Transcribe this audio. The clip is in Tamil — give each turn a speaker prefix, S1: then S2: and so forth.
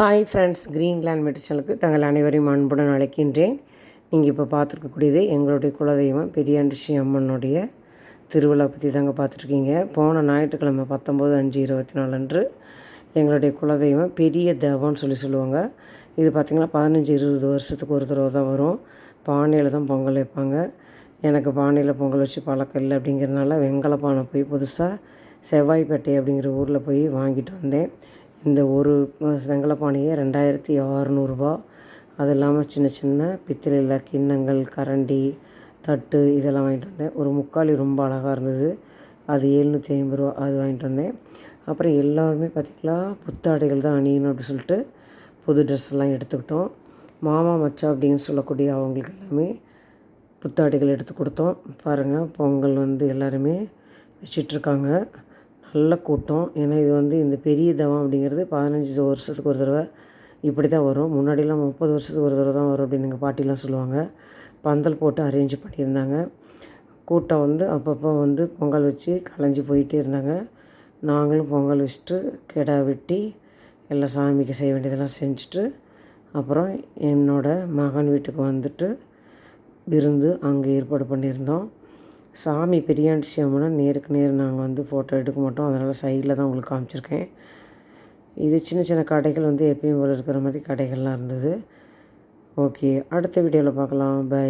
S1: ஹாய் ஃப்ரெண்ட்ஸ் கிரீன்லேண்ட் மெட்ரிச்சலுக்கு தங்கள் அனைவரையும் அன்புடன் அழைக்கின்றேன். நீங்கள் இப்போ பார்த்துருக்கக்கூடியது எங்களுடைய குலதெய்வம் பெரியாண்டிஷி அம்மனுடைய திருவிழா பற்றி தாங்க பார்த்துருக்கீங்க. போன ஞாயிற்றுக்கிழமை பத்தொம்போது அஞ்சு இருபத்தி நாலு அன்று எங்களுடைய குலதெய்வம் பெரிய தேவம்னு சொல்லி சொல்லுவாங்க. இது பார்த்திங்கன்னா பதினஞ்சு இருபது வருஷத்துக்கு ஒரு தடவை தான் வரும். பானையில் தான் பொங்கல் வைப்பாங்க. எனக்கு பானையில் பொங்கல் வச்சு பழக்கம் இல்லை அப்படிங்கிறதுனால வெங்கல பானை போய் புதுசாக செவ்வாய்ப்பேட்டை அப்படிங்கிற ஊரில் போய் வாங்கிட்டு வந்தேன். இந்த ஒரு வெங்கல பானையே ரெண்டாயிரத்தி அறநூறுபா. அது இல்லாமல் சின்ன சின்ன பித்தளையில் கிண்ணங்கள் கரண்டி தட்டு இதெல்லாம் வாங்கிட்டு வந்தேன். ஒரு முக்காலி ரொம்ப அழகாக இருந்தது. அது ஏழ்நூற்றி ஐம்பது ரூபா அது வாங்கிட்டு வந்தேன். அப்புறம் எல்லாருமே பார்த்திங்களா புத்தாடைகள் தான் அணியணும் அப்படின்னு சொல்லிட்டு புது ட்ரெஸ் எல்லாம் எடுத்துக்கிட்டோம். மாமா மச்சா அப்படின்னு சொல்லக்கூடிய அவங்களுக்கு எல்லாமே புத்தாடைகள் எடுத்து கொடுத்தோம். பாருங்கள் பொங்கல் வந்து எல்லாருமே வச்சிட்ருக்காங்க நல்ல கூட்டம். ஏன்னா இது வந்து இந்த பெரிய தவம் அப்படிங்கிறது பதினஞ்சு வருஷத்துக்கு ஒரு தடவை இப்படி தான் வரும். முன்னாடிலாம் முப்பது வருஷத்துக்கு ஒரு தடவை தான் வரும் அப்படின்னு எங்கள் பாட்டிலாம் சொல்லுவாங்க. பந்தல் போட்டு அரேஞ்ச் பண்ணியிருந்தாங்க. கூட்டம் வந்து அப்பப்போ வந்து பொங்கல் வச்சு கலைஞ்சி போயிட்டே இருந்தாங்க. நாங்களும் பொங்கல் வச்சுட்டு கிடா வெட்டி எல்லாம் சாமிக்கு செய்ய வேண்டியதெல்லாம் செஞ்சுட்டு அப்புறம் என்னோடய மகன் வீட்டுக்கு வந்துட்டு விருந்து அங்கே ஏற்பாடு பண்ணியிருந்தோம். சாமி பெரியாண்டி அம்மனை நேருக்கு நேர் நாங்கள் வந்து ஃபோட்டோ எடுக்க மாட்டோம். அதனால் சைடில் தான் உங்களுக்கு காமிச்சிருக்கேன். இது சின்ன சின்ன கடைகள் வந்து எப்பயும் போல் இருக்கிற மாதிரி கடைகள்லாம் இருந்தது. ஓகே அடுத்த வீடியோவில் பார்க்கலாம். பை